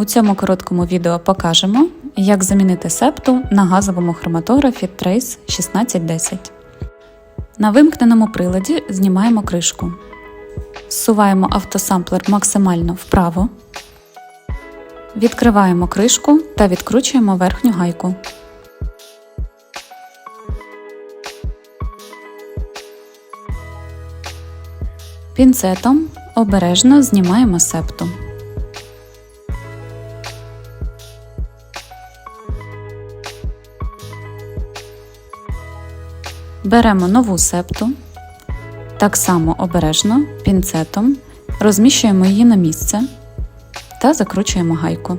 У цьому короткому відео покажемо, як замінити септу на газовому хроматографі Trace 1610. На вимкненому приладі знімаємо кришку. Зсуваємо автосамплер максимально вправо. Відкриваємо кришку та відкручуємо верхню гайку. Пінцетом обережно знімаємо септу. Беремо нову септу. Так само обережно пінцетом розміщуємо її на місце та закручуємо гайку.